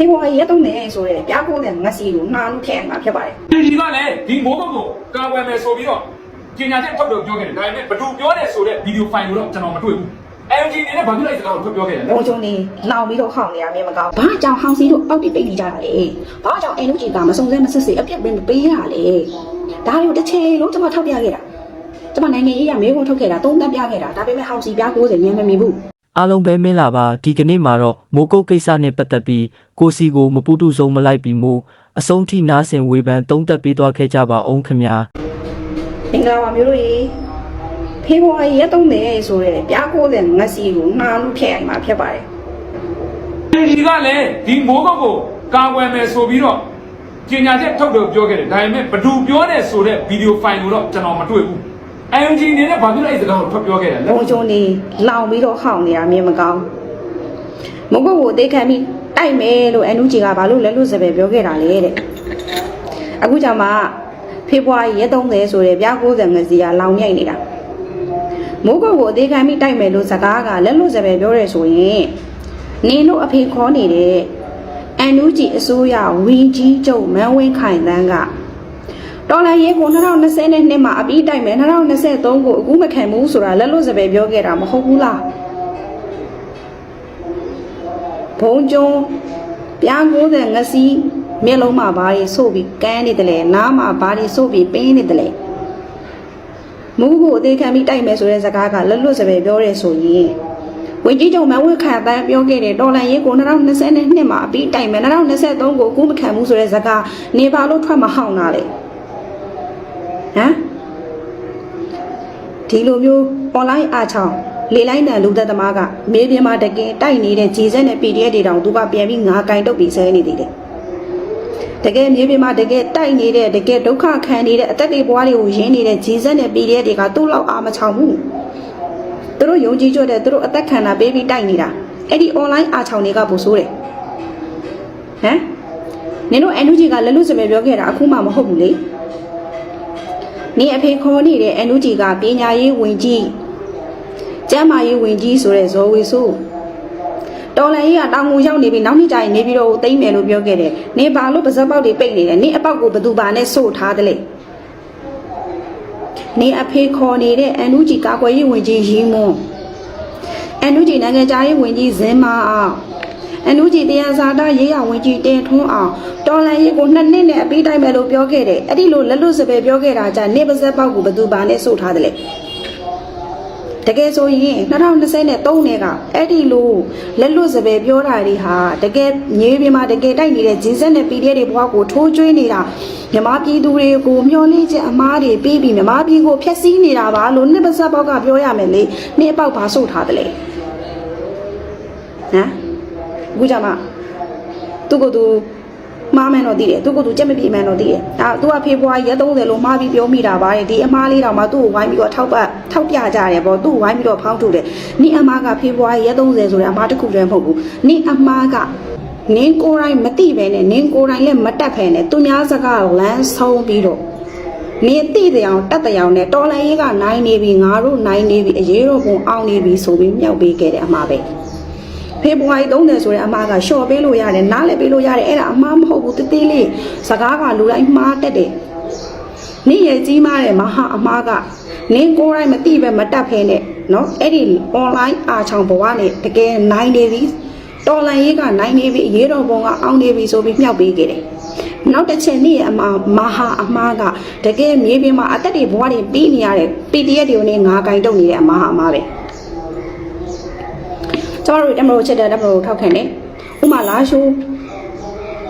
ဖေဖော်ဝါရီရက်သုံးနေဆိုရဲပြားကိုတဲ့ငစီကိုနှာလို့ထည့်မှာဖြစ်ပါတယ်ဒီဒီကလည်းဒီမိုးကုတ်ကိုကာဝယ်မယ်ဆိုပြီးတော့ကျညာချက်ထုတ်တော့ပြောခဲ့တယ်ဒါပေမဲ့ဘသူပြောတယ်ဆိုတဲ့ဗီဒီယိုဖိုင်ကိုတော့ကျွန်တော်မတွေ့ဘူး LG နေနဲ့ဘာဖြစ်လဲစကားကိုထုတ်ပြောခဲ့တယ်လဲဘုံချုံနေလောင်ပြီးတော့ဟောင်းနေရမြင်မကောင်းဘာကြောင့်ဟောင်းစီတို့အောက်တိပိတ်နေကြတာလဲဘာကြောင့်အန်လူကြီးကမစုံစဲမစစ်စစ်အပြစ်ပင်မပေးရလဲဒါတွေကိုတစ်ချိန်လုံးကျွန်မထောက်ပြခဲ့တာကျွန်မနိုင်ငံရေးရမေးခွန်းထုတ်ခဲ့တာသုံးသပ်ပြခဲ့တာဒါပေမဲ့ဟောင်းစီပြား90ညံမမီဘူး အားလုံးပဲမင်းလာပါဒီကနေ့မှာတော့မိုးကုတ်ကိစ္စနဲ့ပတ်သက်ပြီးကိုစီကိုမပူတူဆုံးမလိုက်ပြီးမို့အဆုံးထိနားဆင်ဝေဖန်သုံးသပ်ပေးသွားခဲ့ကြပါအောင်ခင်ဗျာမင်္ဂလာပါမျိုးတို့ရေဖေဖော်ဝါရီရက်သုံးနေဆိုရဲပြား90ငစီကိုနှာလို့ထည့်မှာဖြစ်ပါတယ်ဒီဒီကလည်းဒီမိုးကုတ်ကိုကာဝယ်မယ်ဆိုပြီးတော့ကျညာချက်ထုတ်တော့ပြောခဲ့တယ်ဒါပေမဲ့ဘသူပြောတယ်ဆိုတဲ့ဗီဒီယိုဖိုင်ကိုတော့ကျွန်တော်မတွေ့ဘူး LG နေနဲ့ဘာဖြစ်လဲစကားကိုထုတ်ပြောခဲ့တယ်လဲဘုံချုံနေလောင်ပြီးတော့ဟောင်းနေရမြင်မကောင်းမကုတ်ကိုအသေးခံပြီးတိုက်မယ်လို့အန်လူကြီးကဘာလို့လဲလို့စပယ်ပြောခဲ့တာလဲတဲ့အခုကြောင့်မှဖေဖော်ဝါရီရက်30ဆိုရဲပြား90ငစီကလောင်မြိုက်နေတာမိုးကုတ်ကိုအသေးခံပြီးတိုက်မယ်လို့စကားကလက်လို့စပယ်ပြောရဲဆိုရင်နင်တို့အဖေခေါ်နေတဲ့အန်လူကြီးအစိုးရဝင်းကြီးကျုံမန်းဝင်းခိုင်တန်းက တော်လိုင်းရဲကို2022မှာအပြီးတိုက်မယ်2023ကိုအခုမခံဘူးဆိုတာလက်လွတ်စပယ်ပြောခဲ့တာမဟုတ်ဘူးလားဘုံကျုံပြား90ငစီမျက်လုံးမှာဘာတွေဆို့ပြီးကန်းနေတယ်လေနားမှာဘာတွေဆို့ပြီးပင်းနေတယ်လေမူးကိုအသေးခံပြီးတိုက်မယ်ဆိုတဲ့စကားကလက်လွတ်စပယ်ပြောရဲဆိုရင်ဝင်ကြီးချုပ်မဝခန့်တန်းပြောခဲ့တယ်တော်လန်ရေးကို2022မှာအပြီးတိုက်မယ်2023ကိုအခုမခံဘူးဆိုတဲ့စကားနေပါလို့ထွက်မဟောင်းတာလေ ဟမ်ဒီလိုမျိုး online အားချောင်းလေလိုက်တန်လူသက်သမားကမေးပြမှာတကယ်တိုက်နေတဲ့ဂျီဆက်နဲ့ PDF တွေတောင်သူကပြန်ပြီးငါကင်တုတ်ပြီးဆဲနေသေးတယ်တကယ်မြေပြင်မှာတကယ်တိုက်နေတဲ့တကယ်ဒုက္ခခံနေတဲ့အသက်တွေဘွားတွေကိုရင်းနေတဲ့ဂျီဆက်နဲ့ PDF တွေကသူ့လောက်အားမချောင်ဘူးသူတို့ယုံကြည်ကြတဲ့သူတို့အသက်ခံတာပေးပြီးတိုက်နေတာအဲ့ဒီ online အားချောင်းတွေကပိုဆိုးတယ်ဟမ်နင်တို့ NUG ကလက်လွတ်စပယ်ပြောခဲ့တာအခုမှမဟုတ်ဘူးလေ နေအဖေခေါ်နေတဲ့အန်လူကြီးကပညာရေးဝင်ကြီးကျမ်းမာရေးဝင်ကြီးဆိုတဲ့ဇော်ဝေဆိုးတော်လည်းကြီးကတောင်ငူရောက်နေပြီနောက်နေ့ကျရင်နေပြီးတော့တိမ့်မယ်လို့ပြောခဲ့တယ်နေဘာလို့ပါဇက်ပေါက်တွေပိတ်နေလဲနေအပေါက်ကိုဘသူပါနဲ့စို့ထားတယ်လေနေအဖေခေါ်နေတဲ့အန်လူကြီးကာကွယ်ရေးဝင်ကြီးရီမွန်အန်လူကြီးနိုင်ငံခြားရေးဝင်ကြီးဇင်မာအောင် အန်လူကြီးတရားစာတရေးရဝင်ကြီးတင်ထွန်းအောင်တော်လန်ရေးကိုနှစ်နှစ်နဲ့အပြီးတိုင်းမယ်လို့ပြောခဲ့တယ်အဲ့ဒီလိုလက်လွတ်စပယ်ပြောခဲ့တာじゃနေပါဇက်ပေါက်ကိုဘသူပါနဲ့စို့ထားတယ်လေတကယ်ဆိုရင်2023နဲ့ကအဲ့ဒီလိုလက်လွတ်စပယ်ပြောတာတွေဟာတကယ်ငေးပြမှာတကယ်တိုက်နေတဲ့ဂျင်းဆက်နဲ့ PDF တွေဘွားကိုထိုးကျွေးနေတာမြမပြည်သူတွေကိုမျောလင်းချက်အမားတွေပြီးပြီးမြမပြည်ကိုဖျက်ဆီးနေတာပါလို့နှစ်ပါးဆက်ပေါက်ကပြောရမယ်လေနှစ်အပေါက်ပါစို့ထားတယ်လေဟမ် အခုကြမှာသူကသူမှားမှန်းတော့သိတယ်သူကသူကြက်မပြေမှန်းတော့သိတယ်ဒါသူကဖေဖော်ဝါရီရက်30လို့မှားပြီးပြောမိတာပါတဲ့ဒီအမားလေးတောင်မှသူ့ကိုဝိုင်းပြီးတော့ထောက်ပတ်ထောက်ပြကြတယ်ပေါ့သူ့ကိုဝိုင်းပြီးတော့ဖောင်းထုတ်တယ်နိအမားကဖေဖော်ဝါရီရက်30ဆိုတဲ့အမားတစ်ခုတည်းမဟုတ်ဘူးနိအမားကနင်းကိုယ်တိုင်မသိပဲနဲ့နင်းကိုယ်တိုင်လည်းမတက်ဖဲနဲ့သူများစကားလမ်းဆုံးပြီးတော့နေတိတဲ့အောင်တက်တဲ့အောင်နဲ့တော်လန်ရေးကနိုင်နေပြီငါတို့နိုင်နေပြီအရေးတော်ပုံအောင်နေပြီဆိုပြီးမြောက်ပေးခဲ့တဲ့အမှားပဲ ဖေဖော်ဝါရီ30ဆိုတဲ့အမားကရှော့ပေးလို့ရတယ်နားလည်းပေးလို့ရတယ်အဲ့ဒါအမားမဟုတ်ဘူးတသေးလေးစကားကလူတိုင်းမှားတတ်တယ်နေ့ရကြီးမားတဲ့မဟာအမားကနင်းကိုယ်တိုင်မသိပဲမတတ်ဖဲနဲ့เนาะအဲ့ဒီ online အားချောင်ဘဝနဲ့တကယ်နိုင်နေပြီတော်လန်ရေးကနိုင်နေပြီအရေးတော်ပုံကအောင်နေပြီဆိုပြီးမြောက်ပေးခဲ့တယ်နောက်တစ်ချက်နေ့အမမဟာအမားကတကယ်မြေပြင်မှာအသက်တွေဘဝတွေပြီးနေရတဲ့ PDF တွေကိုနေငါကင်တုတ်နေတဲ့အမဟာအမားပဲ ကျမတို့တက်မလို့ချက်တဲ့တက်မလို့ထောက်ခံတယ်ဥမာလာရှိုး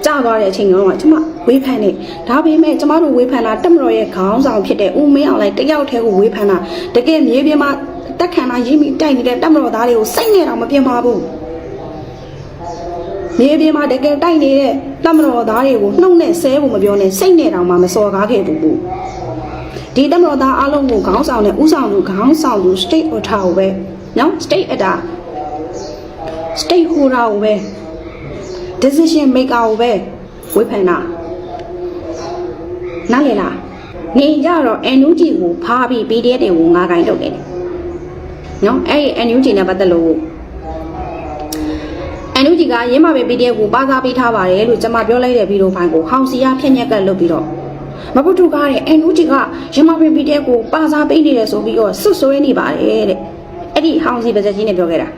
ကြာသွားတဲ့အချိန်ကတော့ကျမဝေးဖန်နေဒါပေမဲ့ကျမတို့ဝေးဖန်တာတက်မလို့ရဲ့ခေါင်းဆောင်ဖြစ်တဲ့ဦးမင်းအောင်လိုက်တယောက်တည်းကိုဝေးဖန်တာတကယ်မြေပြင်မှာတက်ခံတာရင်းမိတိုက်နေတဲ့တက်မလို့သားတွေကိုစိတ်နဲ့တော့မပြင်ပါဘူးမြေပြင်မှာတကယ်တိုက်နေတဲ့တက်မလို့သားတွေကိုနှုတ်နဲ့ဆဲဖို့မပြောနဲ့စိတ်နဲ့တောင်မှမစော်ကားခဲ့ဘူးဒီတက်မလို့သားအလုံးကိုခေါင်းဆောင်တဲ့ဥဆောင်သူခေါင်းဆောင်သူ state order ကိုပဲနော် state order stakeholder ကိုပဲ decision maker ကိုပဲဝေဖန်တာနားလည်လားနေကြတော့ NUG ကိုဖားပြီး PDF တွေကိုငါကင်တုတ်တယ်နော်အဲ့ဒီ NUG နဲ့ပတ်သက်လို့ NUG NUG ကရင်းမပင် PDF ကိုပါစားပေးထားပါတယ်လို့ကျွန်မပြောလိုက်တဲ့ဗီဒီယိုဖိုင်ကိုဟောင်စီရဖြည့်ညက်ကလုပ်ပြီးတော့မပုထုကားတဲ့ NUG ကရင်းမပင် PDF ကိုပါစားပေးနေတယ်ဆိုပြီးတော့ဆွဆွဲနေပါတယ်တဲ့အဲ့ဒီဟောင်စီပါဇက်ကြီးနဲ့ပြောခဲ့တာ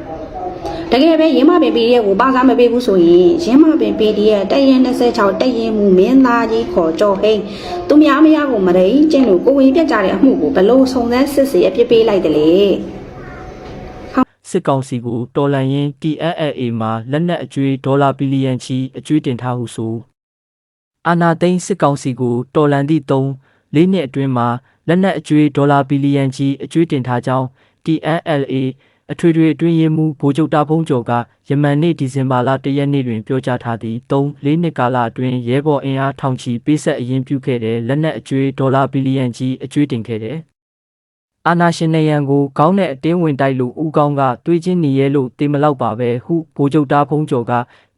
တကယ်ပဲရင်းမပင် PDF ကိုပါစားမပေးဘူးဆိုရင်ရင်းမပင် PDF တက်ရင်26တက်ရင်မူမင်းသားကြီးခေါ်ကြောဟိန်းသူများမရကိုမရိန်ကျင်းလို့ကိုဝင်ပြတ်ကြတဲ့အမှုကိုဘလို့စုံစမ်းစစ်ဆေးအပြစ်ပေးလိုက်တယ်လေစစ်ကောင်စီကိုတော်လန်ရင် TNLA မှာလက်နက်အကျွေးဒေါ်လာဘီလီယံချီအကျွေးတင်ထားဟုဆိုအာနာသိန်းစစ်ကောင်စီကိုတော်လန်သည့်3လေးနှစ်အတွင်းမှာလက်နက်အကျွေးဒေါ်လာဘီလီယံချီအကျွေးတင်ထားကြောင်း TNLA အထွေထွေအတွင်းရေးမှူးဗိုလ်ချုပ်တာဖုံးကျော်ကယမန်နေ့ဒီဇင်ဘာလ၁ရက်နေ့တွင်ပြောကြားထားသည့်3လေးနှစ်ကာလအတွင်းရဲဘော်အင်အားထောင်ချီပေးဆက်အရင်ပြုခဲ့တဲ့လက်နက်အကျွေးဒေါ်လာဘီလီယံချီအကျွေးတင်ခဲ့တဲ့ အာနာရှင်နေရန်ကိုကောင်းတဲ့အတင်းဝင်တိုက်လို့ဦးကောင်းကတွေးချင်းနေရဲလို့တေမလောက်ပါပဲဟုဗိုလ်ချုပ်တားဖုံးကျော်က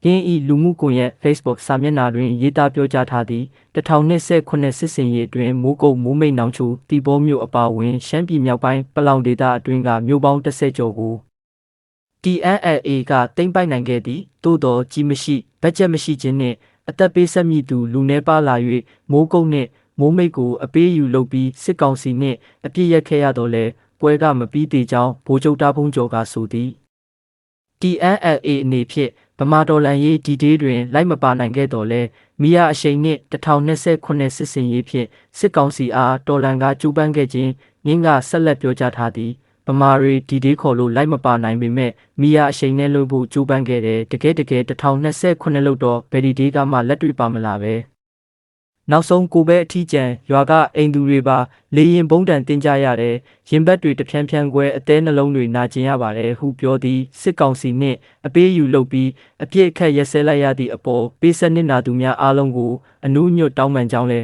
ရင်းဤလူမှုကွန်ရက် Facebook စာမျက်နှာတွင်ရေးသားပြောကြားထားသည့်1029စစ်စင်ရေးအတွင်းမိုးကုတ်မိုးမိတ်နောင်ချိုတီဘောမြို့အပါအဝင်ရှမ်းပြည်မြောက်ပိုင်းပလောင်ဒေသအတွင်းကမြို့ပေါင်း30ကျော်ကို TNLA ကတင်ပိုက်နိုင်ခဲ့သည်သို့တော်ကြီးမရှိဘတ်ဂျက်မရှိခြင်းနှင့်အသက်ပေးဆက်မိသူလူနှဲပါလာ၍မိုးကုတ်နှင့် မိုးမိတ်ကိုအပေးယူလုပ်ပြီးစစ်ကောင်စီနှင့်အပြစ်ရက်ခဲ့ရတော့လဲပွဲကမပြီးသေးကြောင်းဗိုလ်ချုပ်တာဖုံးကျော်ကဆိုသည် TNLA အနေဖြင့်ဗမာတော်လန်ရေးဒီဒေးတွင်လိုက်မပါနိုင်ခဲ့တော့လဲမိယာအရှိန်နှင့်1029စစ်စင်ရေးဖြင့်စစ်ကောင်စီအားတော်လန်ကကျူးပန်းခဲ့ခြင်းငင်းကဆက်လက်ပြောကြားထားသည်ဗမာရီဒီဒေးခေါ်လို့လိုက်မပါနိုင်ပေမဲ့မိယာအရှိန်နဲ့လို့ဖို့ကျူးပန်းခဲ့တယ်တကယ်တကယ်1029လို့တော့ဗယ်ဒီဒေးကမှလက်တွေ့ပါမလားပဲ နောက်ဆုံးကိုပဲအထီးကျန်ရွာကအိမ်သူတွေပါလေရင်ဘုံတန်တင်ကြရတယ်ရင်ဘတ်တွေတဖြန်းဖြန်းကွဲအသေးနှလုံးတွေနာကျင်ရပါတယ်ဟုပြောသည်စစ်ကောင်စီနှင့်အပေးယူလုပ်ပြီးအပြစ်အခက်ရက်စဲလိုက်ရသည့်အပေါ်ပေးဆက်နစ်နာသူများအားလုံးကိုအနုညွတ်တောင်းပန်ကြောင်းလဲ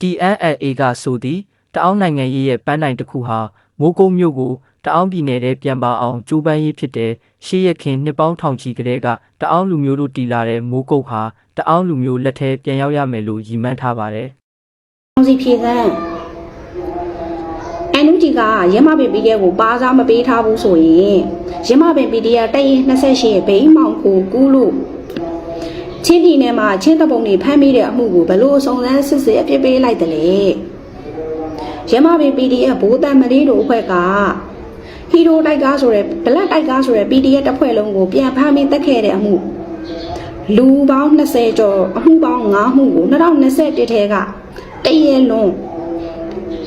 TNLA ကဆိုသည်တအောင်းနိုင်ငံရေးရဲ့ပန်းတိုင်တစ်ခုဟာမိုးကုတ်မြို့ကို တအောင်းပြည်နယ်ထဲပြန်ပါအောင်ကြိုးပမ်းရေးဖြစ်တဲ့ရှေးရခင်နှစ်ပေါင်းထောင်ချီကလေးကတအောင်းလူမျိုးတို့တီလာတဲ့မိုးကုတ်ဟာတအောင်းလူမျိုးလက်ထဲပြန်ရောက်ရမယ်လို့ရည်မှန်းထားပါတယ်အောင်စီဖြေစမ်းအန်ယူဂျီကရမပင် PDF ကိုပါစားမပေးထားဘူးဆိုရင်ရမပင် PDF တက်ရင်28ရဲ့ဘိန်းမောင်ကိုကူးလို့ချင်းပြည်နယ်မှာချင်းတပုံတွေဖမ်းမိတဲ့အမှုကိုဘလို့စုံစမ်းစစ်ဆေးအပြစ်ပေးလိုက်တယ်လေရမပင် PDF ဘိုးတန်မလေးတို့အဖွဲ့က ဟီရိုတိုက်ကားဆိုတဲ့ဘလက်တိုက်ကားဆိုတဲ့ PDF တစ်ဖွဲ့လုံးကိုပြန်ဖမ်းပြီးတက်ခဲ့တဲ့အမှုလူပေါင်း20ကျော်အမှုပေါင်း9မှုကို2021ထဲကတရေလွန်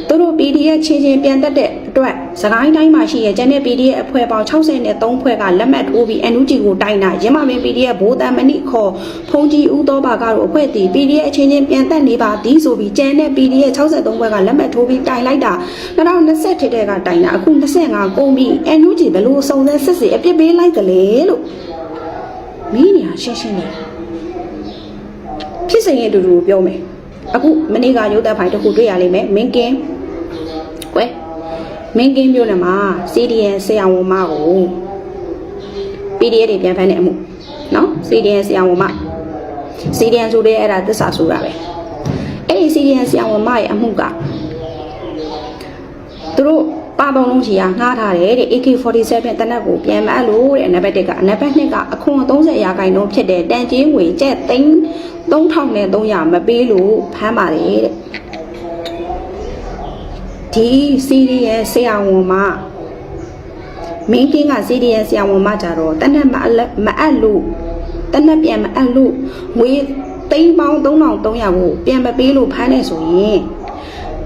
သူတို့ PDF ချင်းချင်းပြန်တက်တဲ့အတွက်စကိုင်းတိုင်းမှာရှိတဲ့ကျန်တဲ့ PDF အဖွဲ့ပေါင်း63ဖွဲ့ကလက်မှတ်ထိုးပြီး NUG ကိုတိုင်တာရမမင်း PDF ဘိုးတန်မဏိခေါ်ဖုန်ကြီးဦးသောဘာကတော့အဖွဲ့တည် PDF အချင်းချင်းပြန်တက်နေပါသည်ဆိုပြီးကျန်တဲ့ PDF 63ဖွဲ့ကလက်မှတ်ထိုးပြီးတိုင်လိုက်တာ2020ထဲကတိုင်တာအခု25ကုန်ပြီ NUG ဘလို့စုံစမ်းစစ်ဆေးအပြစ်ပေးလိုက်တယ်လေလို့မင်းညာရှင်းရှင်းလေးဖြစ်စဉ်ရဲ့အတူတူပြောမယ်အခုမနေ့ကရုပ်သက်ဖိုင်တစ်ခုတွေ့ရလိမ့်မယ်မင်းကင်းကွယ် မင်းကင်းမျိုးနဲ့မှာ CDN ဆရာဝန်မကို PDF တွေပြန်ဖမ်းတဲ့အမှုနော် CDN ဆရာဝန်မ CDN ဆိုတဲ့အဲ့ဒါသစ္စာဆိုတာပဲအဲ့ဒီ CDN ဆရာဝန်မရဲ့အမှုကသူတို့ပါပေါင်းလုံးကြီးကငှားထားတယ်တဲ့ AK47 တနက်ကိုပြန်မအပ်လို့တဲ့နံပါတ်1ကအနံပါတ်2ကအခွန်30ရာခိုင်နှုန်းဖြစ်တဲ့တန်ကြီးငွေကျပ်သိန်း3000နဲ့300မပေးလို့ဖမ်းပါတယ်တဲ့ ဒီ CDN ဆရာဝန်မမင်းကင်းက CDN ဆရာဝန်မကြတော့တနက်မအပ်မအပ်လို့တနက်ပြန်မအပ်လို့ငွေသိန်းပေါင်း3300ကိုပြန်မပေးလို့ဖမ်းနေဆိုရင်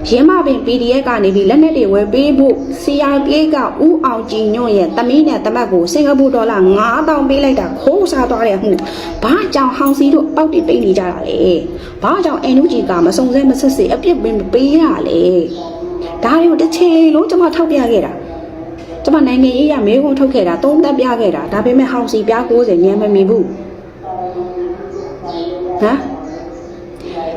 ရင်းမပင် PDF ကနေပြီးလက်နက်တွေဝယ်ပေးဖို့ CRPA ကဥအောင်ကြည်ညွန့်ရဲ့တမီးနဲ့တမတ်ကိုစင်ကာပူဒေါ်လာ9000ပေးလိုက်တာခိုးစားသွားတဲ့အမှုဘာကြောင့်ဟောင်စီတို့ပေါက်တိပိတ်နေကြတာလဲဘာကြောင့် NUG ကမစုံစဲမဆက်စေအပြစ်ပင်မပေးရလဲ ဒါတွေကိုတစ်ချိန်လုံးကျွန်မထောက်ပြခဲ့တာကျွန်မနိုင်ငံရေးရမေးခွန်းထုတ်ခဲ့တာသုံးသက်ပြခဲ့တာဒါပေမဲ့ဟောင်စီပြား90ညံမမီဘူးဟမ်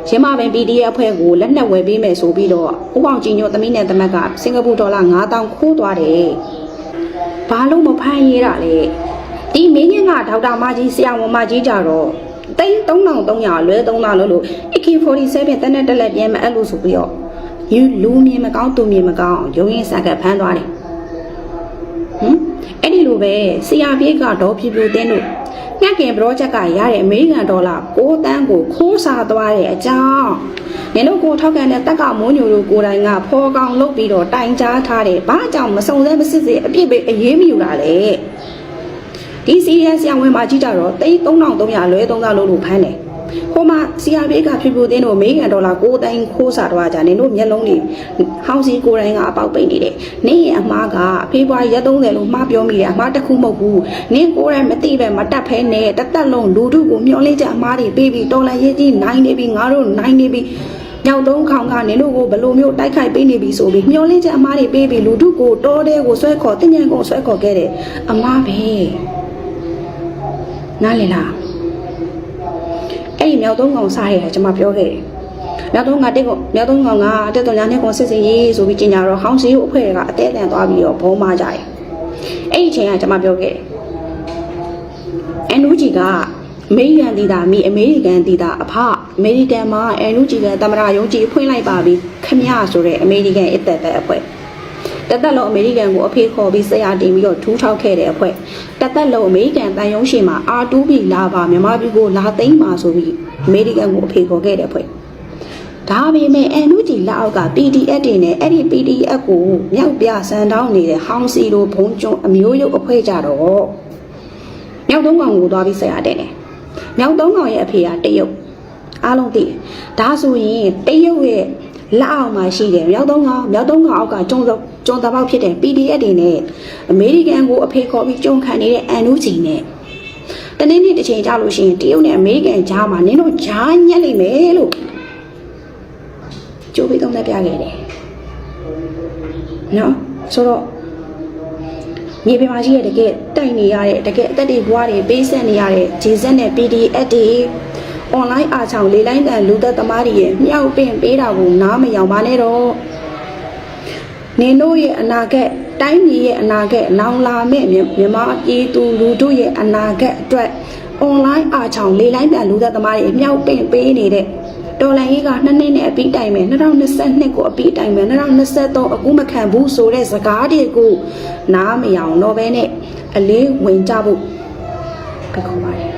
ရင်းမပင် PDF အဖွဲ့ကိုလက်နက်ဝယ်ပေးမယ်ဆိုပြီးတော့ဥပောင်ကြည်ညိုသမီးနဲ့တမက်ကစင်ကာပူဒေါ်လာ9000ခိုးသွားတယ်။ဘာလို့မဖမ်းရတာလဲ။ဒီမင်းကြီးကဒေါက်တာမကြီးဆရာဝန်မကြီးကြတော့တိန်း3300လွဲ3000လို့လို့ AK47 တနက်တက်လက်ပြန်မအဲ့လို့ဆိုပြီးတော့ယူ လူမြင်မကောင်းသူမြင်မကောင်းရုံရင်စက်ကဖမ်းသွားတယ်။ဟမ်အဲ့ဒီလိုပဲဆရာပြေးကဒေါ်ဖြူဖြူတင်းတို့မြက်ကင် project ကရတဲ့အမေရိကန်ဒေါ်လာ6တန်းကိုခိုးစားသွားတဲ့အကြောင်းနင်တို့ကိုထောက်ကန်တဲ့တက်ကမွန်းညိုတို့ကိုယ်တိုင်ကဖော်ကောင်လုပ်ပြီးတော့တိုင်ကြားထားတယ်ဘာကြောင့်မစုံစမ်းမစစ်စစ်အပြစ်ပဲအရေးမယူတာလဲဒီစီရီယက်ဆရာဝန်မကြီးကြတော့သိန်း3300လွဲ3000လို့လို့ဖမ်းတယ် ဟိုမှာ CRB ကဖြူဖြူတင်းတို့အမေရိကန်ဒေါ်လာ6တန်းခိုးစားတော့ကြတယ်နင်တို့မျက်လုံးတွေဟောင်းစီကိုယ်တိုင်ကအပေါက်ပိတ်နေတယ်နင့်ရဲ့အမားကဖေဖော်ဝါရီရက်30လို့မှားပြောမိတယ်အမားတစ်ခုမဟုတ်ဘူးနင့်ကိုယ်တိုင်မသိပဲမတတ်ဖဲနဲ့တသက်လုံးလူထုကိုမျောလင့်ချက်အမားတွေပေးပြီးတော်လန်ရေးကြီးနိုင်နေပြီငါတို့နိုင်နေပြီညောင်သုံးခေါင်ကနင်တို့ကိုဘလို့မျိုးတိုက်ခိုက်ပေးနေပြီဆိုပြီးမျောလင့်ချက်အမားတွေပေးပြီးလူထုကိုတောတဲကိုဆွဲခေါ်တင်ញံကိုဆွဲခေါ်ခဲ့တယ်အမားပဲနားလည်လား အဲ့ဒီမြောက်သုံးကောင်စားရတယ်ကျွန်မပြောခဲ့တယ်မြောက်သုံးကတက်ကိုမြောက်သုံးကောင်ကတက်တော်ညာနဲ့ကောင်စစ်စစ်ရေးဆိုပြီးကျင်ညာတော့ဟောင်းစီကိုအဖွဲ့တွေကအတဲတန်သွားပြီးတော့ဘုံမကြတယ်အဲ့ဒီအချိန်ကကျွန်မပြောခဲ့တယ်အန်နူဂျီကအမေရိကန်ဒေတာမိအမေရိကန်ဒေတာအဖအမေရိကန်မှာအန်နူဂျီကတမရယုံကြည်ဖွင့်လိုက်ပါပြီခမရဆိုတဲ့အမေရိကန်အစ်သက်သက်အဖွဲ့ တသက်လုံးအမေရိကန်ကိုအဖေခေါ်ပြီးဆရာတင်ပြီးတော့ထူးထောက်ခဲ့တဲ့အဖွဲ့တသက်လုံးအမေရိကန်တန်ယုံရှိမှာ R2B လာပါမြန်မာပြည်ကိုလာသိမ်းပါဆိုပြီးအမေရိကန်ကိုအဖေခေါ်ခဲ့တဲ့အဖွဲ့ဒါပေမဲ့အန်နူဂျီလက်အောက်က PDF တွေနဲ့အဲ့ဒီ PDF ကိုမြောက်ပြဆန်တောင်းနေတဲ့ဟောင်းစီလိုဘုံကျွန်းအမျိုးရုပ်အဖွဲ့ကြတော့မြောက်သုံးကောင်ကိုသွားပြီးဆရာတင်တယ်မြောက်သုံးကောင်ရဲ့အဖေကတရုတ်အားလုံးသိတယ်ဒါဆိုရင်တရုတ်ရဲ့ လက်အောက်မှာရှိတယ်မြောက်သုံးကောင်မြောက်သုံးကောင်အောက်ကကျုံကျုံတပေါက်ဖြစ်တဲ့ PDF တွေနဲ့အမေရိကန်ကိုအဖေခေါ်ပြီးကျုံခံနေတဲ့အန်နူဂျီနဲ့တနေ့နေ့တစ်ချိန်ကြာလို့ရှိရင်တရုတ်နဲ့အမေရိကန်ကြားမှာနင်တို့ကြားညက်လိမ့်မယ်လို့ကြိုးပြီးသုံးသပ်ပြခဲ့တယ်နော်ဆိုတော့မြေပြင်မှာရှိတဲ့တကယ်တိုက်နေရတဲ့တကယ်အသက်တွေဘွားတွေပေးဆက်နေရတဲ့ဂျေဇက်နဲ့ PDF တွေ online အားချောင်လေလိုင်းတန်လူသက်သမားတွေရဲ့မြောက်ပင့်ပေးတာကိုနားမယောင်ပါနဲ့တော့နင်တို့ရဲ့အနာဂတ်တိုင်းပြည်ရဲ့အနာဂတ်နောင်လာမဲ့မြမြန်မာပြည်သူလူထုရဲ့အနာဂတ်အတွက် online အားချောင်လေလိုင်းတန်လူသက်သမားတွေမြောက်ပင့်ပေးနေတဲ့ဒေါ်လာရေးကနှစ်နှစ်နဲ့အပြီးတိုင်မယ်2022ကိုအပြီးတိုင်မယ်2023အခုမခံဘူးဆိုတဲ့စကားတွေကိုနားမယောင်တော့ဘဲနဲ့အလေးဝင်ကြဖို့ဖိတ်ခေါ်ပါတယ်